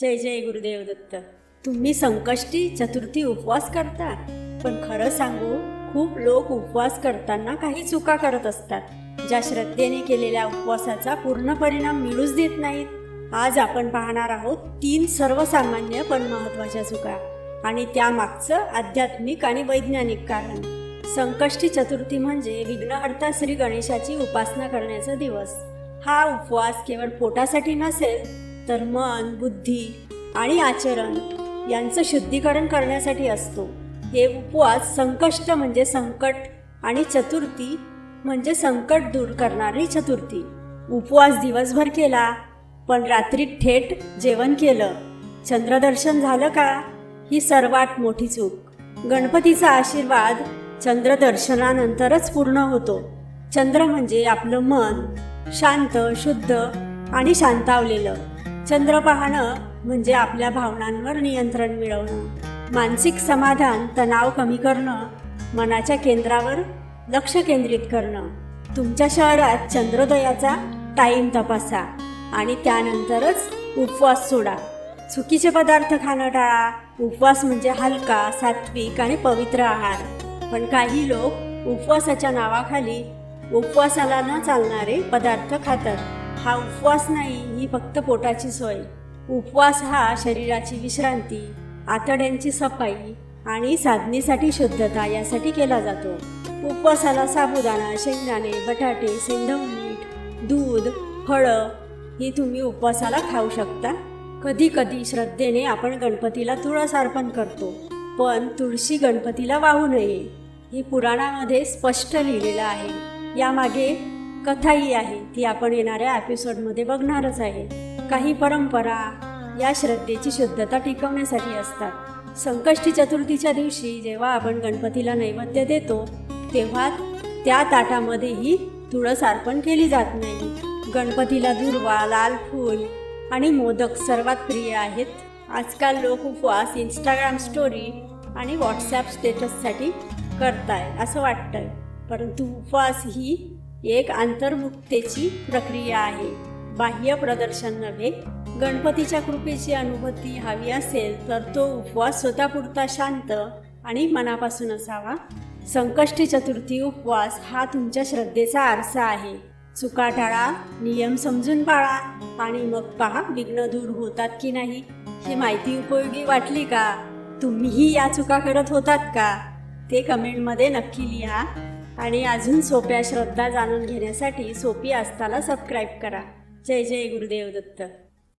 जय जय गुरुदेव दत्त. तुम्ही संकष्टी चतुर्थी उपवास करता. पण खरं सांगू खूप लोक उपवास करताना काही चुका करत असतात. ज्या श्रद्धेने केलेल्या उपवासाचा पूर्ण परिणाम मिळूच देत नाहीत. आज आपण पाहणार आहोत तीन सर्वसामान्य पण महत्त्वाच्या चुका. आणि त्यामागचं आध्यात्मिक आणि वैज्ञानिक कारण. संकष्टी चतुर्थी म्हणजे विघ्नहर्ता श्री गणेशाची उपासना करण्याचा दिवस. हा उपवास केवळ पोटासाठी नसेल तर मन बुद्धी आणि आचरण यांचं शुद्धीकरण करण्यासाठी असतो. हे उपवास संकष्ट म्हणजे संकट आणि चतुर्थी म्हणजे संकट दूर करणारी चतुर्थी. उपवास दिवसभर केला पण रात्री थेट जेवण केलं. चंद्रदर्शन झालं का? ही सर्वात मोठी चूक. गणपतीचा आशीर्वाद चंद्रदर्शनानंतरच पूर्ण होतो. चंद्र म्हणजे आपलं मन शांत शुद्ध आणि शांतावलेलं. चंद्र पाहणं म्हणजे आपल्या भावनांवर नियंत्रण मिळवणं. मानसिक समाधान तणाव कमी करणं मनाच्या केंद्रावर लक्ष केंद्रित करणं. तुमच्या शहरात चंद्रोदयाचा टाईम तपासा आणि त्यानंतरच उपवास सोडा. चुकीचे पदार्थ खाणं टाळा. उपवास म्हणजे हलका सात्विक आणि पवित्र आहार. पण काही लोक उपवासाच्या नावाखाली उपवासाला न चालणारे पदार्थ खातात. हा उपवास नाही ही फक्त पोटाची सोय. उपवास हा शरीराची विश्रांती आतड्यांची सफाई आणि साधनेसाठी शुद्धता यासाठी केला जातो. उपवासाला साबुदाणा शेंगदाणे बटाटे सेंधव मीठ दूध फळं ही तुम्ही उपवासाला खाऊ शकता. कधी कधी श्रद्धेने आपण गणपतीला तुळस अर्पण करतो पण तुळशी गणपतीला वाहू नये. हे पुराणामध्ये स्पष्ट लिहिलेलं आहे. यामागे कथाही आहे. ती आपण येणाऱ्या एपिसोडमध्ये बघणारच आहे. काही परंपरा या श्रद्धेची शुद्धता टिकवण्यासाठी असतात. संकष्टी चतुर्थीच्या दिवशी जेव्हा आपण गणपतीला नैवेद्य देतो तेव्हा त्या ताटामध्येही तुळस अर्पण केली जात नाही. गणपतीला दुर्वा लाल फूल आणि मोदक सर्वात प्रिय आहेत. आजकाल लोक उपवास इंस्टाग्राम स्टोरी आणि व्हॉट्सॲप स्टेटससाठी करताय असं वाटतंय. परंतु उपवास ही एक अंतर्मुक्तेची प्रक्रिया आहे. बाह्य प्रदर्शन नव्हे गणपतीच्या कृपेची अनुभूती हवी असेल तर तो उपवास स्वतःपुरता शांत आणि मनापासून असावा. संकष्टी चतुर्थी उपवास हा तुमच्या श्रद्धेचा आरसा आहे. चुका टाळा नियम समजून पाळा आणि मग पहा विघ्न दूर होतात की नाही. ही माहिती उपयोगी वाटली का? तुम्हीही या चुका करत होतात का? ते कमेंटमध्ये नक्की लिहा. आणि अजून सोप्या श्रद्धा जाणून घेण्यासाठी सोपी असताना सबस्क्राईब करा. जय जय गुरुदेव दत्त.